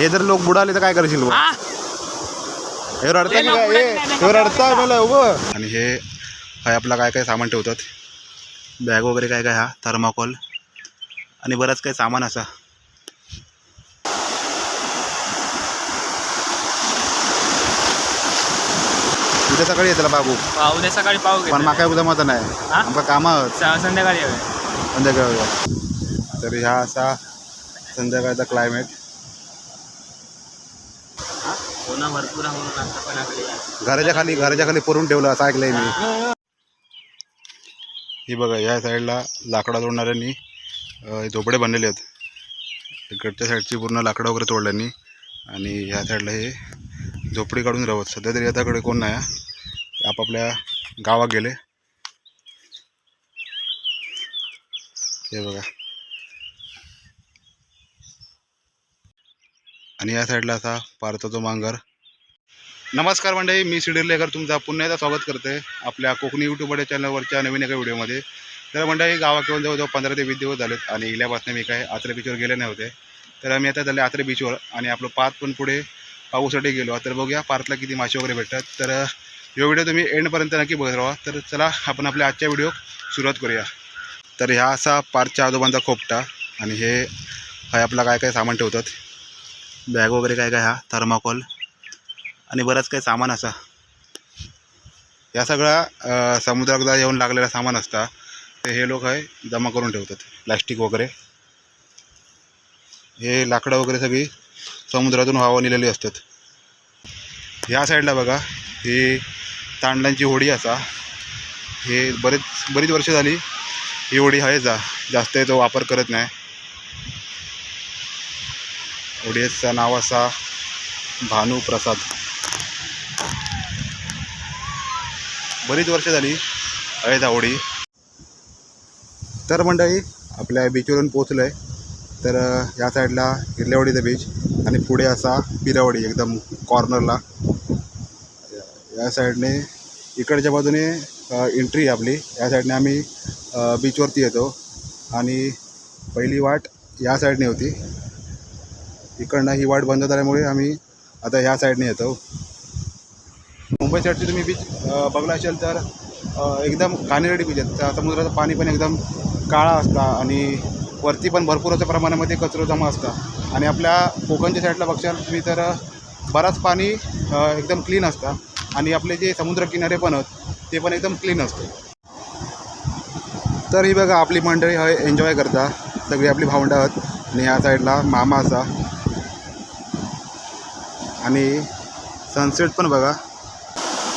हे जर लोक बुडाले तर काय करशील बुवा? हा हे रडतं हे की लोक काय? बुडत हे नाही, हे रडतं मला उभं. आणि हे काय आपला काय काय सामान ठेवतात? बॅग वगैरे काय काय हा? थर्माकोल आणि बरंच काही सामान असा. उद्या सकाळी येतला बाबू. हा, उद्या सकाळी पाहू पण माका उद्या मत नाही. हा? आमका कामं संध्याकाळी येऊया. संध्याकाळी तर ह्या असा संध्याकाळचा क्लायमेट भरपूर आहे म्हणून आता. घराच्या खाली घराच्या खाली पुरून ठेवलं असं ऐकलंय मी. ही. बघा या साईडला लाकडा तोडणाऱ्यांनी अं, झोपडे बांधलेले आहेत. इकडच्या साईडची पूर्ण लाकडं वगैरे तोडल्यांनी आणि ह्या साईडला हे झोपडी काढून राहत सध्या तरी याच्याकडे कोण नाही आहे. आपापल्या गावात गेले. हे बघा. आणि या साईडला असा पारचा मांगर. नमस्कार मंडळी मी सिडीर लेकर तुमचा पुन्हा एकदा स्वागत करते आपल्या कोकणी यूट्यूब चॅनलवरच्या नवीन एका व्हिडिओमध्ये तर मंडळी गावात येऊन जवळजवळ पंधरा ते वीस दिवस झालेत आणि इल्यापासून मी काय आत्रे बीचवर गेले नव्हते. तर आम्ही आता झाले आत्रे बीचवर आणि आपलं पात पण पुढे पाऊसाठी गेलो. तर बघूया पार्कला किती मासे वगैरे भेटतात. तर हा व्हिडिओ तुम्ही एंडपर्यंत नक्की बघत राहा. तर चला आपण आपल्या आजच्या व्हिडिओ सुरुवात करूया. तर ह्या असा पार्कच्या आजोबांचा खोपटा आणि हे आपला काय काय सामान ठेवतात. बॅग वगैरे काय काय हा? थर्माकोल आणि बरंच काही सामान असा. या सगळ्या अ, समुद्रात येऊन लागलेला सामान असता ते हे लोक आहे जमा करून ठेवतात प्लॅस्टिक वगैरे. हे लाकडं वगैरे सगळी समुद्रातून व्हावं नेलेली असतात. ह्या साईडला बघा ही तांडलांची होडी असा. हे बरेच बरीच वर्ष झाली ही होडी आहे जा जास्त तो वापर करत नाही. होडीचं नाव असा भानुप्रसाद बरीच वर्ष झाली अयोध्या ओडी. तर मंडळी आपल्या बीचवरून पोचलो आहे तर या साईडला हिरल्यावडीचा बीच आणि पुढे असा पिरावडी एकदम कॉर्नरला या- साईडने इकडच्या बाजूने एंट्री आहे आपली. या साईडने आम्ही बीचवरती येतो. आणि पहिली वाट या साईडने होती. इकडनं ही वाट बंद झाल्यामुळे आम्ही आता ह्या साईडने येतो. मुंबई साईडची तुम्ही बीच बघला असेल तर एकदम घाणेरडी बीच आहेत. त्या समुद्राचं पाणी पण एकदम काळा असता आणि वरती पण भरपूर अशा प्रमाणामध्ये कचरो जमा असता. आणि आपल्या कोकणच्या साईडला बघशाल तुम्ही तर बराच पाणी एकदम क्लीन असतं. आणि आपले जे समुद्रकिनारे पण आहेत ते पण एकदम क्लीन असतं. तर ही बघा आपली मंडळी हय एन्जॉय करता. सगळी आपली भावंडं आहेत. आणि ह्या साईडला मामा असा. आणि सनसेट पण बघा.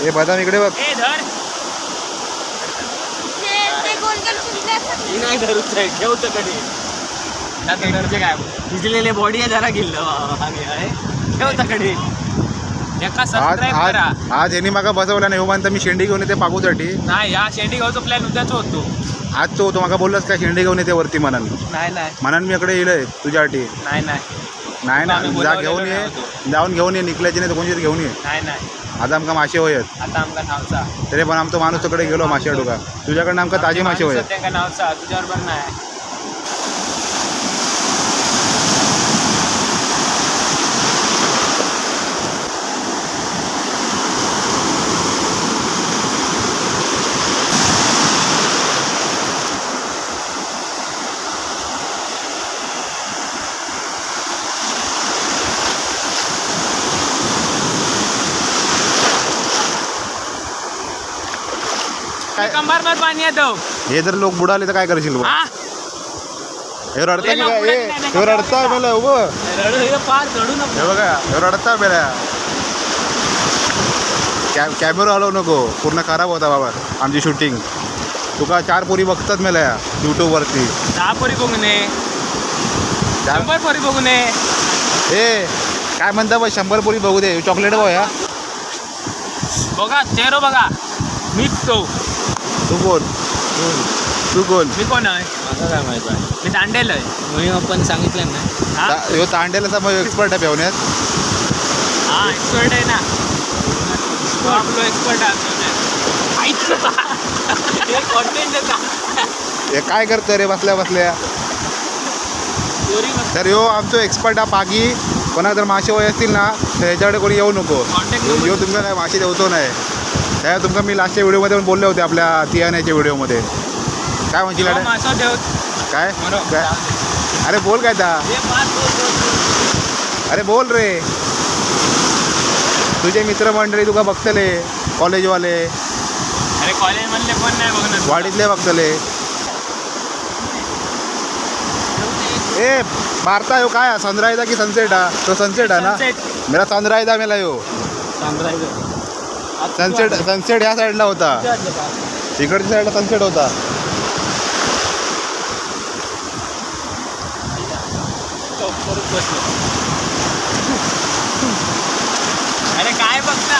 हे बदाम इकडे बघ. भिजलेले बॉडी जरा गिल्ल. आज यांनी मागा बसवला नाही म्हणता मी शेंडी घेऊन येते पागूसाठी. नाही या शेंडी गावचा प्लॅन उद्याच होतो. आज तो तो मागा बोललास काय शेंडी घेऊन येते वरती मनान नाही नाही. मनान मी इकडे येईल तुझ्यासाठी. नाही नाही. नाही ना आम्ही जा बोलावलेलो घेऊन ये. जाऊन घेऊन ये निकल्याची नाही तर कोणची घेऊन ये. नाही नाही. आज आमका मासे होयत आता आमका नावचा. तरी पण आमचा माणूस तिकडे गेलो मासे अडुका. तुझ्याकडनं आमका ताजी मासे होयत त्यांना नावचा. तुझ्यावर पण नाही. काय कंबार भर पाणी येतो. हे जर लोक बुडाले तर काय करशील? हा हे रडता हे की? काय हे हे रडता मला उभं रडू हे पार चढू नको. हे बघा हे रडता कॅ कॅमेरा हलवू नको. पूर्ण खराब होता बाबा आमची शूटिंग तुका चार पोरी बघतात मला यूट्यूबवरती दहा पोरी बघणे चार शंभर पोरी बघणे ए काय म्हणता बा शंभर पोरी बघू दे. चॉकलेट बघ या बघा चेहरा बघा. मीच तो. तू कोण तू कोण मी कोण आहे? काय माहीत आहे. मी आहे. म्हणून आपण सांगितलं ना. हा? ता- ह्यो तांडेलाचा मग एक्सपर्ट आहे पेवण्यात हा एक्सपर्ट आहे ना. तो आपलो एक्सपर्ट आहे. कॉन्टेंट हे काय करतं रे बसल्या बसल्या? तर ह्यो आमचो एक्सपर्ट हा पागी. कोणाला जर मासे वय असतील ना तर ह्याच्याकडे कोणी येऊ नको. Contact number- येऊ तुमका काय मासे देवतो नाही. त्या तुमका मी लास्टच्या व्हिडिओमध्ये पण बोलले होते आपल्या तियाण्याच्या व्हिडिओमध्ये. काय म्हणशील काय. काय? अरे बोल काय ता बोल. अरे बोल रे. तुझे मित्रमंडळी तुका बघतले कॉलेजवाले. अरे कॉलेज मधले पण नाही बघणार वाडीतले बघतले. ए मारता येऊ काय? सनराईज की सनसेट हा तो सनसेट हा ना. मेरा सनराईज हा मेला येऊ सनसेट सनसेट ह्या साईडला होता. इकडच्या साईडला सनसेट होता. अरे काय बघता?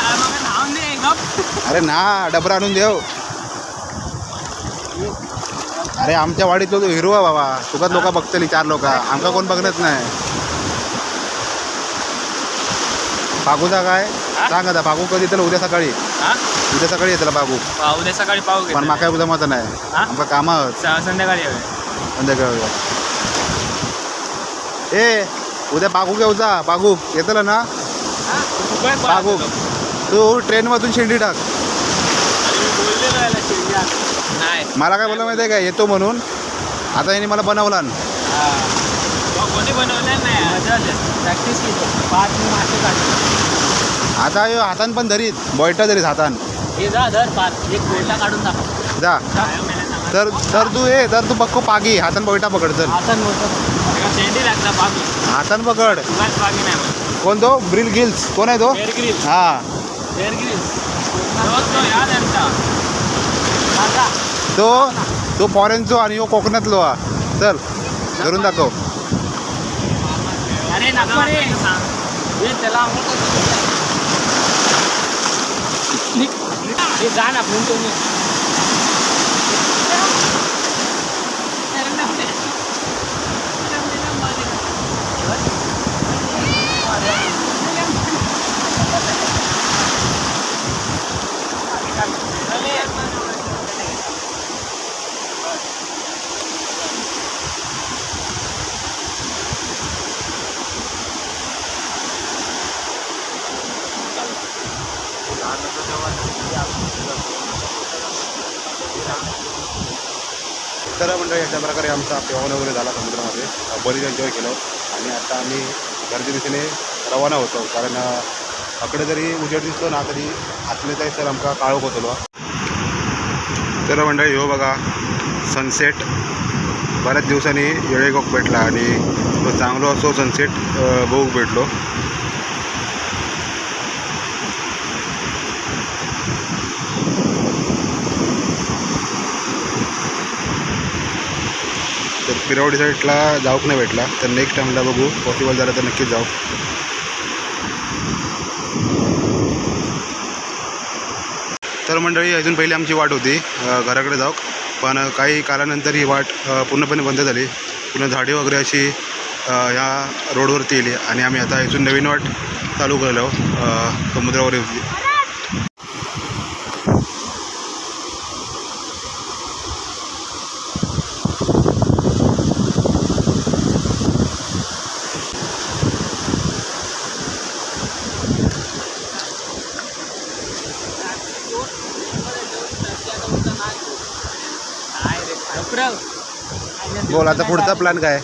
अरे ना डबरा आणून देव. अरे आमच्या वाडीतलो तो हिरो आहे बाबा. तुकाच लोक बघतली चार लोक. आमका कोण बघणच नाही. पागूचा काय? सांग आता पागू कधी येतलं? उद्या सकाळी. हा? उद्या सकाळी येतला पागू पा- उद्या सकाळी पाहू पण माका उद्या मत नाही. हा? आमका कामा संध्याकाळी. संध्याकाळी ए उद्या पागू घेऊचा पागू येतलं ना? हा? तू? तू ट्रेनमधून शेंडी टाक. नाही मला काय बोललं माहिती आहे काय येतो म्हणून. आता यांनी मला बनवला. हा. कोणी बनवलं नाही? प्रॅक्टिस केली पाच मी मासे काढले आता ह्यो हातान पण धरीत. बोयटा धरीत हातान. हे जा धर पाच एक कोयला काढून टाक. जा. तर तर तू ये तर तू पक्को पागी. हातान बोयटा पकड चल. आता शेंडी लागला पाच हातान पकड. तुलाच पागी नाही कोण तो? ब्रिल गिल्स कोण आहे तो? हा. तो याद यांचा माझा तो तो फॉरेनचो आणि ह्यो कोकणातलो हा. चल धरून दाखव. अरे नको रे हे त्याला हे जा ना फोन तुम्ही तर म्हणजे अशा प्रकारे आमचा पेवान वगैरे झाला समुद्रामध्ये. बरीच एन्जॉय केलं. आणि आता आम्ही घरच्या दिशेने रवाना होतो. कारण अकडे जरी उजेड दिसलो ना तरी आतले जायचं सर आमका काळोख होतो तर मंडळी हो बघा सनसेट बऱ्याच दिवसांनी येळेगोक भेटला आणि तो चांगलो असो सनसेट बघूक भेटलो. तर पिरावडी साईडला जाऊक नाही भेटला. तर नेक्स्ट टाईमला बघू. पॉसिबल झालं तर नक्कीच जाऊ. तर मंडळी अजून पहिली आमची वाट होती. घराकडे जाऊ पण काही कालानंतर ही वाट पूर्णपणे बंद झाली. पुन्हा झाडे वगैरे अशी ह्या रोडवरती येली आणि आम्ही आता इथून नवीन वाट चालू केलो समुद्रावर होती बोल आता पुढचा प्लॅन काय?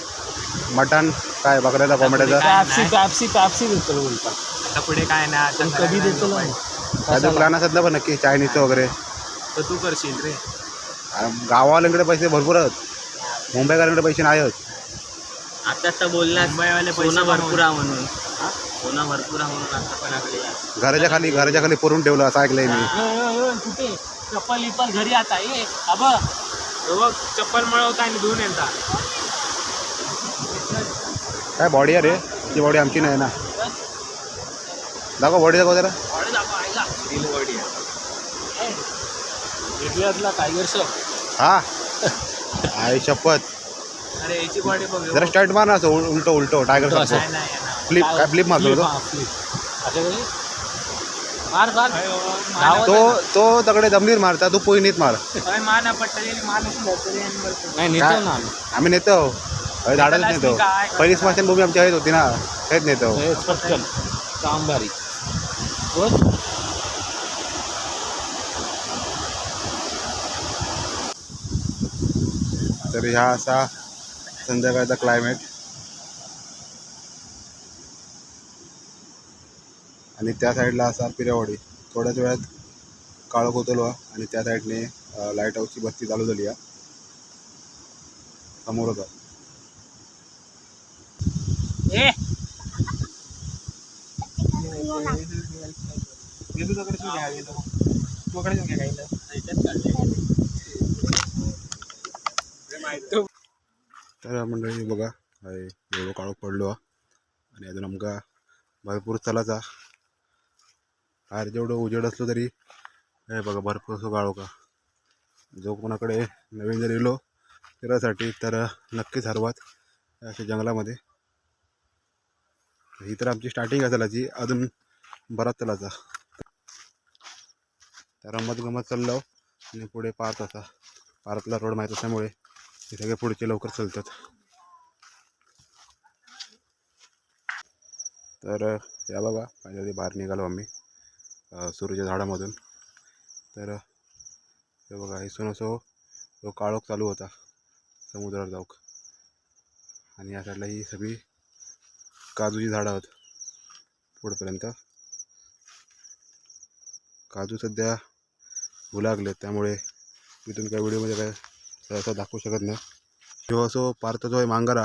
मटण काय बकऱ्याचा कोंबड्याचा? पॅप्सी पॅप्सी पॅप्सी देतो बोलता आता पुढे काय नाही आता कधी देतो ना काय तर प्लॅन असत ना पण नक्की चायनीजचं वगैरे. तर तू करशील रे. गावावाल्यांकडे पैसे भरपूर आहेत. मुंबईकरांकडे पैसे नाही आहेत आता तर बोलला मुंबईवाले पैसे भरपूर आहे म्हणून. सोना भरपूर आहे म्हणून आता पण आपले घराच्या खाली घराच्या खाली पुरून ठेवलं असं ऐकलंय मी. कुठे? चप्पल इप्पल घरी आता ये. अब बघ चप्पल मळवता आणि धुवून येता. काय बॉडी आहे रे? ती बॉडी आमची नाही ना. दाखव बॉडी दाखव जरा. इंडियातला टायगर श्रॉफ हा. आई शपथ. अरे याची बॉडी बघ जरा स्टार्ट मार ना असं उल- उलटो उलटो टायगर. फ्लिप काय फ्लिप मारतो कधी? मार मार. मार- तो तो तकडे दमनीर मारता तू पोईनीत मार. अरे मार ना. नाही नेतो ना आम्ही. आम्ही नेतो. झाडच नेतो. पहिली स्मशानभूमी आमची आहेत होती ना. हेच नेतो. हे पटकन तर ह्या असा संध्याकाळचा क्लायमेट आणि त्या साईडला असा पिरेवाडी थोड्याच वेळात काळोख होतलो आणि त्या साईडने लाइट हाऊसची बत्ती चालू झाली आहे समोर होता तर मंडळी बघा एवढं काळोख पडलो. आणि अजून आमका भरपूर चलाचा बाहेर जेवढं उजेड असलो तरी हे बघा भरपूर असो काळोख का? जो कोणाकडे नवीन जर येलो फिरायसाठी तर नक्कीच हरवात अशा जंगलामध्ये. ही तर आमची स्टार्टिंग आहे अजून बराच चलाचा तर रमत गमत चाललो हो, आणि पुढे पार्थ असा. पार्कला रोड माहीत असल्यामुळे हे सगळे पुढचे लवकर चालतात. तर या बघा माझ्या बाहेर निघालो आम्ही. सुरूच्या झाडामधून. तर हे बघा इथून असो तो काळोख चालू होता समुद्रावर जाऊक. आणि या साईडला ही सगळी काजूची झाडं आहेत पुढपर्यंत. काजू सध्या लागलेत त्यामुळे मी तुमच्या काय व्हिडिओमध्ये काय सहसा दाखवू शकत नाही. किंवा असो पार्थ जो आहे मांगरा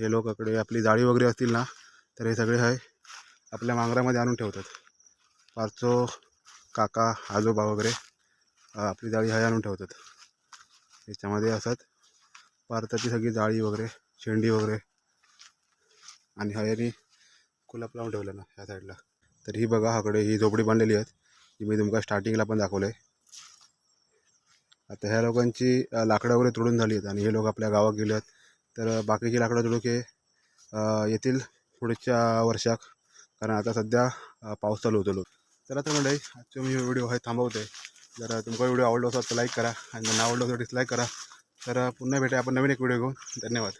हे लोकाकडे आपली जाळी वगैरे असतील ना तर हे सगळे आहे आपल्या मांगरामध्ये आणून ठेवतात. पारचो काका आजोबा वगैरे आपली जाळी हाय आणून ठेवतात. याच्यामध्ये असतात भारताची सगळी जाळी वगैरे शेंडी वगैरे आणि हयानी कुलप लावून ठेवलं ना ह्या साईडला. तर ही बघा हाकडे ही झोपडी बांधलेली आहेत. जी मी तुमका स्टार्टिंगला पण दाखवलं आहे आता ह्या लोकांची लाकडं वगैरे तोडून झाली आहेत आणि हे लोक आपल्या गावात गेले आहेत. तर बाकीची लाकडं तोडूक हे येतील पुढच्या वर्षाक कारण आता सध्या पाऊस चालू होतो. चला तर मंडळी आजचा मी व्हिडिओ आहे थांबवते जर तुमचा व्हिडिओ आवडला असेल तर लाईक करा आणि जर आवडला तर डिसलाईक करा. तर पुन्हा भेटा आपण नवीन एक व्हिडिओ घेऊन. धन्यवाद.